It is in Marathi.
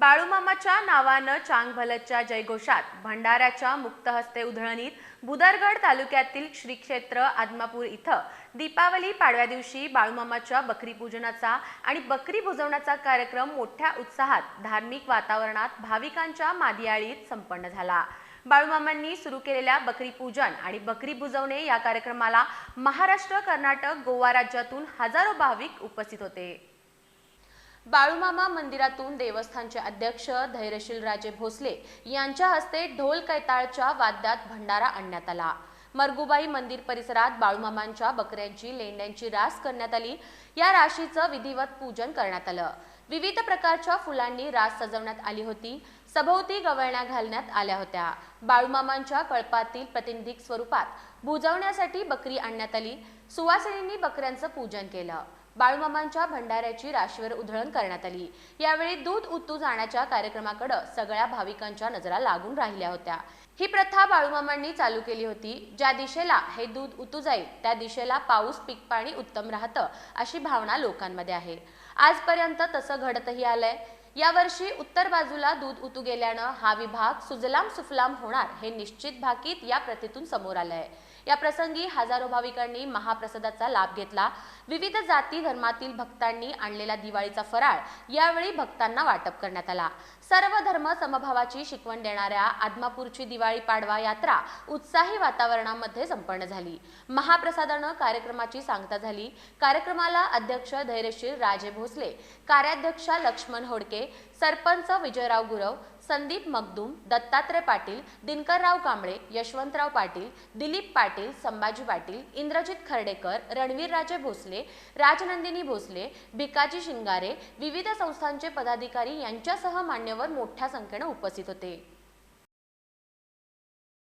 बाळूमामाच्या नावानं चांगभलच्या जयघोषात भंडाऱ्याच्या मुक्तहस्ते उधळणीत बुदरगड तालुक्यातील श्री क्षेत्र आदमापूर इथं दीपावली पाडव्या दिवशी बाळूमामाच्या बकरी पूजनाचा आणि बकरी भुजवण्याचा कार्यक्रम मोठ्या उत्साहात धार्मिक वातावरणात भाविकांच्या मादियाळीत संपन्न झाला. बाळूमामांनी सुरू केलेल्या बकरी पूजन आणि बकरी बुजवणे या कार्यक्रमाला महाराष्ट्र कर्नाटक गोवा राज्यातून हजारो भाविक उपस्थित होते. बाळूमामा मंदिरातून देवस्थानचे अध्यक्ष धैर्यशील राजे भोसले यांच्या हस्ते ढोल कैताळच्या वाद्यात भंडारा आणण्यात आला. मरगुबाई मंदिर परिसरात बाळूमामांच्या बकऱ्यांची लेंड्यांची रास करण्यात आली. या राशीचं विधिवत पूजन करण्यात आलं. विविध प्रकारच्या फुलांनी रास सजवण्यात आली होती. सभोवती गवळण्या घालण्यात आल्या होत्या. बाळूमामांच्या कळपातील प्रतिनिधिक स्वरूपात बुजवण्यासाठी बकरी आणण्यात आली. सुवासिनींनी बकऱ्यांचं पूजन केलं. बाळूमामांच्या भंडाऱ्याची राशीवर उधळण करण्यात आली. यावेळी दूध उतू जाण्याच्या कार्यक्रमाकडे सगळ्या भाविकांच्या नजरा लागून राहिल्या होत्या. ही प्रथा बाळूमामांनी चालू केली होती. ज्या दिशेला हे दूध उतू जाईल त्या दिशेला पाऊस पीक पाणी उत्तम राहतं अशी भावना लोकांमध्ये आहे. आजपर्यंत तसं घडतही आलंय. यावर्षी उत्तर बाजूला दूध उतू गेल्यानं हा विभाग सुजलाम सुफलाम होणार हे निश्चित भाकीत या प्रथेतून समोर आलंय. या प्रसंगी हजारो भाविकांनी महाप्रसादाचा लाभ घेतला. विविध जाती धर्मातील भक्तांनी आणलेला दिवाळीचा फराळ यावेळी भक्तांना वाटप करण्यात आला. सर्व धर्म समभावाची शिकवण देणाऱ्या आदमापूरची दिवाळी पाडवा यात्रा उत्साही वातावरणामध्ये संपन्न झाली. महाप्रसादानं कार्यक्रमाची सांगता झाली. कार्यक्रमाला अध्यक्ष धैर्यशील राजे भोसले कार्याध्यक्षा लक्ष्मण होडके सरपंच विजयराव गुरव संदीप मगदूम दत्तात्रय पाटील दिनकरराव कांबळे यशवंतराव पाटील दिलीप पाटील संभाजी पाटील इंद्रजित खर्डेकर रणवीरराजे भोसले राजनंदिनी भोसले भिकाजी शिंगारे विविध संस्थांचे पदाधिकारी यांच्यासह मान्यवर मोठ्या संख्येनं उपस्थित होते.